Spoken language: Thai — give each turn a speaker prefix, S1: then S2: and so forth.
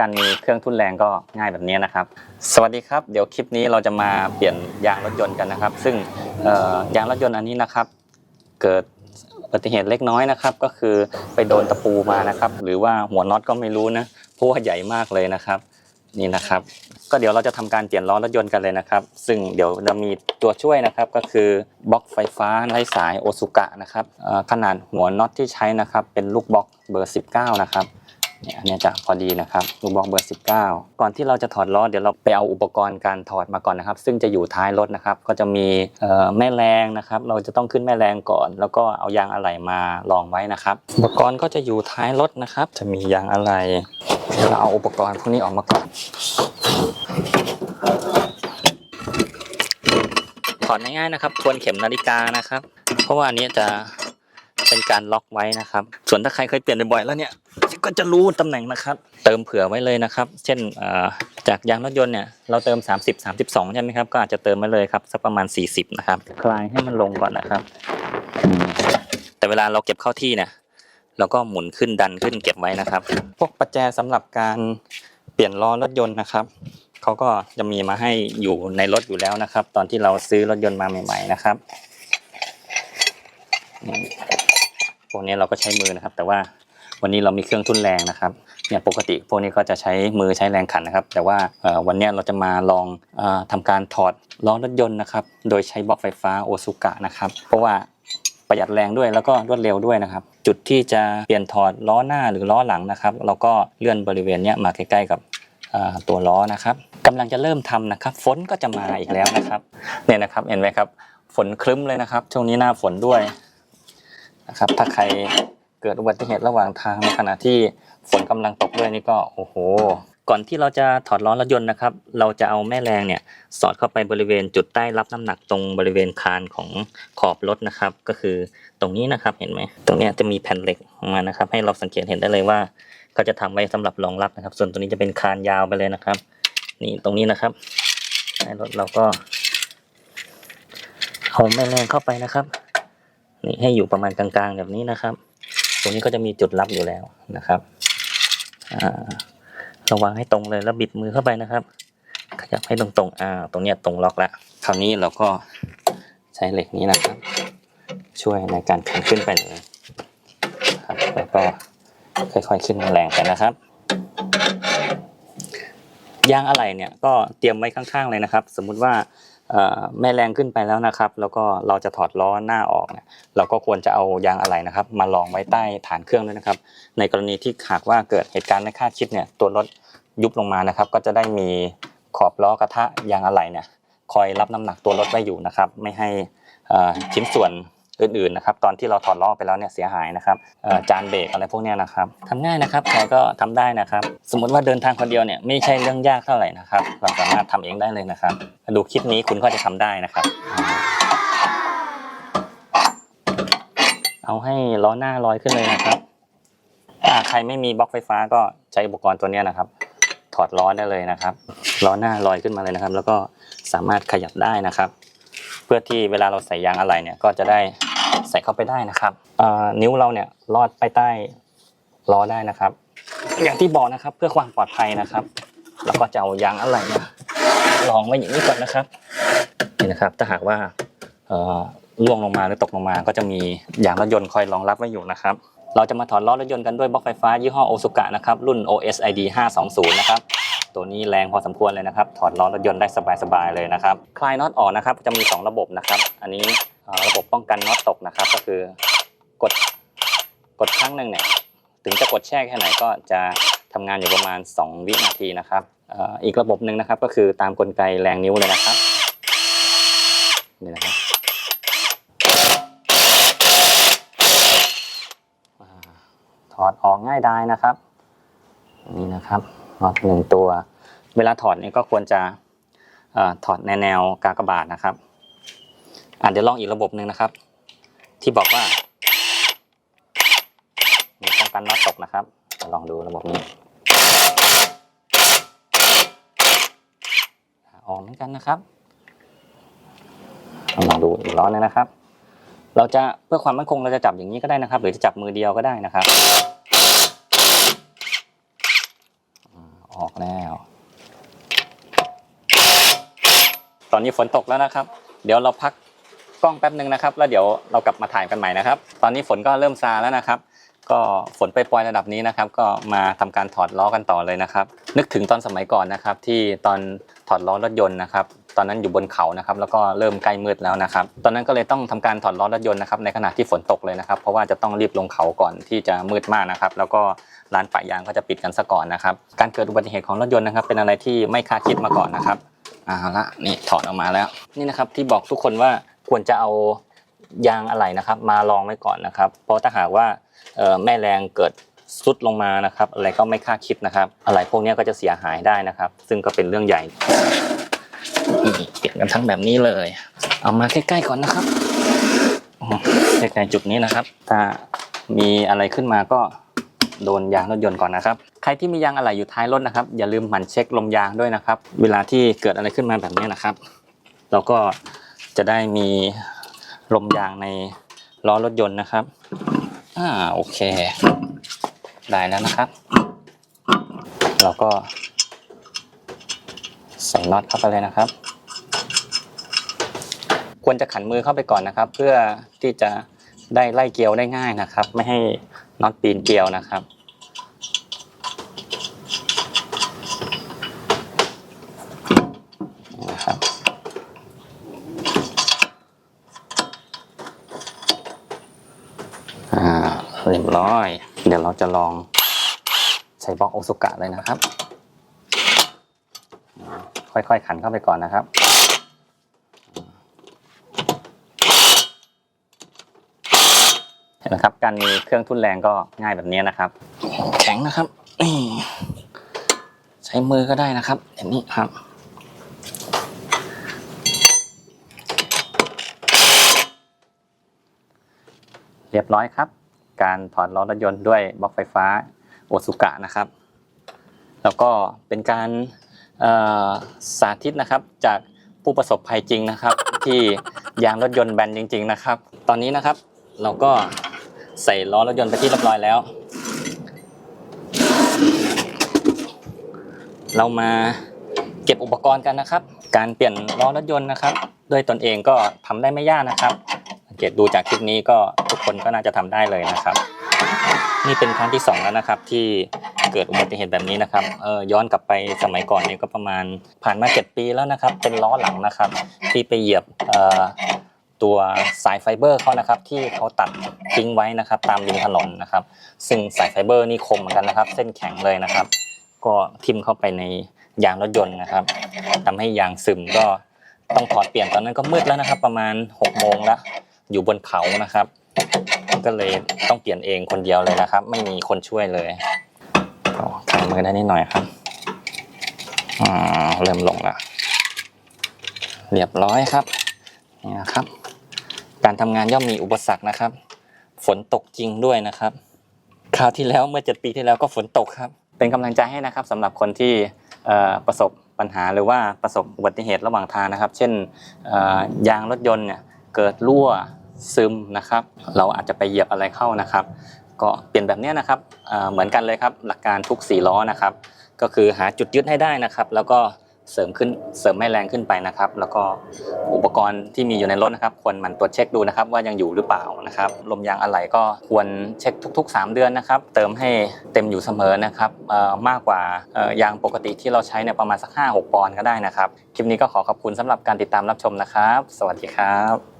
S1: การมีเครื่องทุ่นแรงก็ง่ายแบบนี้นะครับ สวัสดีครับเดี๋ยวคลิปนี้เราจะมาเปลี่ยนยางรถยนต์กันนะครับ ซึ่งยางรถยนต์อันนี้นะครับ เกิดอุบัติเหตุเล็กน้อยนะครับ ก็คือไปโดนตะปูมานะครับ หรือว่าหัวน็อตก็ไม่รู้นะเพราะว่าใหญ่มากเลยนะครับนี่นะครับ ก็เดี๋ยวเราจะทำการเปลี่ยนล้อรถยนต์กันเลยนะครับ ซึ่งเดี๋ยวจะมีตัวช่วยนะครับก็คือบล็อกไฟฟ้าไร้สายโอซุกะนะครับขนาดหัวน็อตที่ใช้นะครับ เป็นลูกบล็อกเบอร์ 19 นะครับ เนี่ยอันเนี้ยจะพอดีนะครับลูกบล็อกเบอร์ 19 ก่อนที่เราจะถอดล้อเดี๋ยวเราไปเอาอุปกรณ์การถอดมาก่อนนะครับ ซึ่งจะอยู่ท้ายรถนะครับ ก็จะมีแม่แรงนะครับ เราจะต้องขึ้นแม่แรงก่อน แล้วก็เอายางอะไหล่มารองไว้นะครับ อุปกรณ์ก็จะอยู่ท้ายรถนะครับ จะมียางอะไหล่เดี๋ยวเราเอาอุปกรณ์พวกนี้ออกมาก่อนถอดง่ายๆนะครับทวนเข็มนาฬิกานะครับ เพราะว่าอันนี้จะเป็นการล็อกไว้นะครับ ส่วนถ้าใครเคยเปลี่ยนบ่อยๆแล้วเนี่ย ก็จะรู้ตำแหน่งนะครับ เติมเผื่อไว้เลยนะครับ เช่นจากยางรถยนต์เนี่ยเราเติม 30 32 ใช่ไหมครับ ก็อาจจะเติมมาเลยครับสักประมาณ 40 นะครับ คลายให้มันลงก่อนนะครับ แต่เวลาเราเก็บเข้าที่เนี่ยเราก็หมุนขึ้นดันขึ้นเก็บไว้นะครับ พวกประแจสำหรับการเปลี่ยนล้อรถยนต์นะครับเขาก็จะมีมาให้อยู่ในรถอยู่แล้วนะครับ ตอนที่เราซื้อรถยนต์มาใหม่ ๆ นะครับพวกนี้เราก็ใช้มือนะครับ แต่ว่า วันนี้เรามีเครื่องทุ่นแรงนะครับเนี่ยปกติพวกนี้ก็จะใช้มือใช้แรงขันนะครับ แต่ว่าวันนี้เราจะมาลองออทำการถอดล้อรถยนต์นะครับ โดยใช้บล็อกไฟฟ้าโอซุกะนะครับ เพราะว่าประหยัดแรงด้วยแล้วก็รวดเร็วด้วยนะครับ จุดที่จะเปลี่ยนถอดล้อหน้าหรือล้อหลังนะครับ เราก็เลื่อนบริเวณนี้มาใกล้ๆกับตัวล้อนะครับกำลังจะเริ่มทำนะครับ ฝนก็จะมาอีกแล้วนะครับเนี่ยนะครับเห็นไหมครับ ฝนครึ้มเลยนะครับ ช่วงนี้หน้าฝนด้วยนะครับ ถ้าใคร เกิดอุบัติเหตุระหว่างทางในขณะที่ฝนกำลังตกด้วยนี่ก็โอ้โห ก่อนที่เราจะถอดล้อรถยนต์นะครับ เราจะเอาแม่แรงเนี่ยสอดเข้าไปบริเวณจุดใต้รับน้ำหนักตรงบริเวณคานของขอบรถนะครับ ก็คือตรงนี้นะครับเห็นไหมตรงนี้จะมีแผ่นเหล็กออกมานะครับ ให้เราสังเกตเห็นได้เลยว่าก็จะทำไว้สำหรับรองรับนะครับ ส่วนตัวนี้จะเป็นคานยาวไปเลยนะครับ นี่ตรงนี้นะครับในรถเราก็เอาแม่แรงเข้าไปนะครับนี่ให้อยู่ประมาณกลางๆแบบนี้นะครับ ตรงนี้ก็จะมีจุดรับอยู่แล้วนะครับอ่าระวังให้ตรงเลยแล้วบิดมือเข้าไปนะครับ ขยับให้ตรงๆอ่าตรงเนี้ยตรงล็อกแล้วคราวนี้เราก็ใช้เหล็กนี้นะครับ ช่วยในการขันขึ้นไปเลยครับแล้วก็ค่อยๆขึ้นแรงไปนะครับยางอะไหล่เนี่ยก็เตรียมไว้ข้างๆเลยนะครับ สมมุติว่า แม่แรงขึ้นไปแล้วนะครับ แล้วก็เราจะถอดล้อหน้าออกเนี่ยเราก็ควรจะเอายางอะไหล่นะครับ มาลองไว้ใต้ฐานเครื่องด้วยนะครับ ในกรณีที่หากว่าเกิดเหตุการณ์ไม่คาดคิดเนี่ยตัวรถยุบลงมานะครับ ก็จะได้มีขอบล้อกระทะยางอะไหล่เนี่ยคอยรับน้ำหนักตัวรถไว้อยู่นะครับ ไม่ให้ชิ้นส่วน อื่นๆนะครับตอนที่เราถอดล้อไปแล้วเนี่ยเสียหายนะครับจานเบรกอะไรพวกเนี้ยนะครับทำง่ายนะครับใครก็ทำได้นะครับ สมมติว่าเดินทางคนเดียวเนี่ยไม่ใช่เรื่องยากเท่าไหร่นะครับเราสามารถทำเองได้เลยนะครับ ดูคลิปนี้คุณก็จะทำได้นะครับ เอาให้ล้อหน้าลอยขึ้นเลยนะครับถ้าใครไม่มีบล็อกไฟฟ้าก็ใช้อุปกรณ์ตัวเนี้ยนะครับ ถอดล้อได้เลยนะครับล้อหน้าลอยขึ้นมาเลยนะครับ แล้วก็สามารถขยับได้นะครับ เพื่อที่เวลาเราใส่ยางอะไรเนี่ยก็จะได้ ใส่เข้าไปได้นะครับนิ้วเราเนี่ยลอดไปใต้ล้อได้นะครับ อย่างที่บอกนะครับเพื่อความปลอดภัยนะครับแล้วก็จะเอายางอะไรเนี่ยลองไว้อย่างนี้ก่อนนะครับนี่นะครับ ถ้าหากว่าล่วงลงมาหรือตกลงมา ก็จะมียางรถยนต์คอยรองรับไว้อยู่นะครับ เราจะมาถอดล้อรถยนต์กันด้วยบล็อกไฟฟ้ายี่ห้อโอซุกะนะครับรุ่น OSID 520 นะครับตัวนี้แรงพอสมควรเลยนะครับ ถอดล้อรถยนต์ได้สบายๆเลยนะครับ คลายน็อตออกนะครับ จะมี 2 ระบบนะครับ อันนี้ ระบบป้องกันน็อตตกนะครับ ก็คือกดกดครั้งหนึ่งเนี่ยถึงจะกดแช่แค่ไหนก็จะทำงานอยู่ประมาณ 2 วินาทีนะครับอีกระบบหนึ่งนะครับ ก็คือตามกลไกแรงนิ้วเลยนะครับนี่นะครับถอดออกง่ายได้นะครับนี่นะครับน็อตหนึ่งตัว เวลาถอดนี่ก็ควรจะถอดในแนวกากบาทนะครับ อะเดี๋ยวลองอีกระบบหนึ่งนะครับ ที่บอกว่ามีป้องกันน็อตตกนะครับลองดูระบบนี้ออกเหมือนกันนะครับลองดูอีกล้อหนึงนะครับ เราจะเพื่อความมั่นคงเราจะจับอย่างนี้ก็ได้นะครับ หรือจะจับมือเดียวก็ได้นะครับ อออกแล้ว ตอนนี้ฝนตกแล้วนะครับ เดี๋ยวเราพัก กล้องแป๊บหนึ่งนะครับ แล้วเดี๋ยวเรากลับมาถ่ายกันใหม่นะครับ ตอนนี้ฝนก็เริ่มซาแล้วนะครับ ก็ฝนไปปล่อยระดับนี้นะครับ ก็มาทำการถอดล้อกันต่อเลยนะครับ นึกถึงตอนสมัยก่อนนะครับ ที่ตอนถอดล้อรถยนต์นะครับ ตอนนั้นอยู่บนเขานะครับ แล้วก็เริ่มใกล้มืดแล้วนะครับ ตอนนั้นก็เลยต้องทำการถอดล้อรถยนต์นะครับ ในขณะที่ฝนตกเลยนะครับ เพราะว่าจะต้องรีบลงเขาก่อนที่จะมืดมากนะครับ แล้วก็ร้านปะยางก็จะปิดกันซะก่อนนะครับ การเกิดอุบัติเหตุของรถยนต์นะครับ เป็นอะไรที่ไม่คาดคิดมาก่อนนะครับเอาละนี่ถอดออกมาแล้ว นี่นะครับที่บอกทุกคนว่า ควรจะเอายางอะไหล่นะครับ มาลองไว้ก่อนนะครับ เพราะถ้าหากว่าแม่แรงเกิดสุดลงมานะครับ อะไรก็ไม่คาดคิดนะครับ อะไรพวกนี้ก็จะเสียหายได้นะครับ ซึ่งก็เป็นเรื่องใหญ่เปลี่ยนกันทั้งแบบนี้เลย เอามาใกล้ๆก่อนนะครับใกล้ๆจุดนี้นะครับ ถ้ามีอะไรขึ้นมาก็โดนยางรถยนต์ก่อนนะครับ ใครที่มียางอะไหล่อยู่ท้ายรถนะครับ อย่าลืมหมั่นเช็คลมยางด้วยนะครับ เวลาที่เกิดอะไรขึ้นมาแบบนี้นะครับ เราก็ จะได้มีลมยางในล้อรถยนต์นะครับ อ่าโอเค ได้แล้วนะครับ เราก็ ใส่น็อตเข้าไปเลยนะครับ ควรจะขันมือเข้าไปก่อนนะครับ เพื่อที่จะได้ไล่เกลียวได้ง่ายนะครับ ไม่ให้น็อตปีนเกลียวนะครับนะครับ อ่า เรียบร้อย เดี๋ยวเราจะลองใช้บล็อกโอซุกะเลยนะครับ ค่อยๆขันเข้าไปก่อนนะครับเห็นนะครับการมีเครื่องทุ่นแรงก็ง่ายแบบนี้นะครับ แข็งนะครับนี่ใช้มือก็ได้นะครับอย่างนี้ครับเรียบร้อยครับ การถอดล้อรถยนต์ด้วยบล็อกไฟฟ้าโอซุกะนะครับ แล้วก็เป็นการสาธิตนะครับจากผู้ประสบภัยจริงนะครับ ที่ยางรถยนต์แบนจริง ๆนะครับ ตอนนี้นะครับเราก็ใส่ล้อรถยนต์ไปที่เรียบร้อยแล้ว เรามาเก็บอุปกรณ์กันนะครับ การเปลี่ยนล้อรถยนต์นะครับ ด้วยตนเองก็ทำได้ไม่ยากนะครับ เกตดูจากคลิปนี้ก็ทุกคนก็น่าจะทำได้เลยนะครับ นี่เป็นครั้งที่สองแล้วนะครับ ที่เกิดอุบัติเหตุแบบนี้นะครับเออย้อนกลับไปสมัยก่อนนี่ก็ประมาณผ่านมาเจ็ดปีแล้วนะครับ เป็นล้อหลังนะครับ ที่ไปเหยียบตัวสายไฟเบอร์เขานะครับ ที่เขาตัดทิ้งไว้นะครับ ตามริมถนนนะครับ ซึ่งสายไฟเบอร์นี่คมเหมือนกันนะครับ เส้นแข็งเลยนะครับ ก็ทิ่มเข้าไปในยางรถยนต์นะครับทำให้ยางซึมก็ต้องถอดเปลี่ยนตอนนั้นก็มืดแล้วนะครับ ประมาณหกโมงแล้ว อยู่บนเขานะครับ ก็เลยต้องเปลี่ยนเองคนเดียวเลยนะครับ ไม่มีคนช่วยเลยก็แข็งมือได้นิดหน่อยครับอ่าเริ่มลงล้วเรียบร้อยครับนี่นะครับ การทำงานย่อมมีอุปสรรคนะครับ ฝนตกจริงด้วยนะครับคราวที่แล้วเมื่อเจ็ดปีที่แล้วก็ฝนตกครับ เป็นกำลังใจให้นะครับสำหรับคนที่ประสบปัญหาหรือว่าประสบอุบัติเหตุระหว่างทางนะครับ เช่นยางรถยนต์เนี่ยเกิดรั่ว ซึมนะครับ เราอาจจะไปเหยียบอะไรเข้านะครับ ก็เปลี่ยนแบบนี้นะครับเหมือนกันเลยครับหลักการทุก4ล้อนะครับ ก็คือหาจุดยึดให้ได้นะครับ แล้วก็เสริมขึ้นเสริมให้แรงขึ้นไปนะครับ แล้วก็อุปกรณ์ที่มีอยู่ในรถนะครับ ควรหมันตรวจเช็คดูนะครับ ว่ายังอยู่หรือเปล่านะครับลมยางอะไหล่ก็ควรเช็คทุก ๆ 3 เดือนนะครับ เติมให้เต็มอยู่เสมอนะครับมากกว่ายางปกติที่เราใช้เนี่ยประมาณสัก5-6ปอนด์ก็ได้นะครับ คลิปนี้ก็ขอขอบคุณสำหรับการติดตามรับชมนะครับ สวัสดีครับ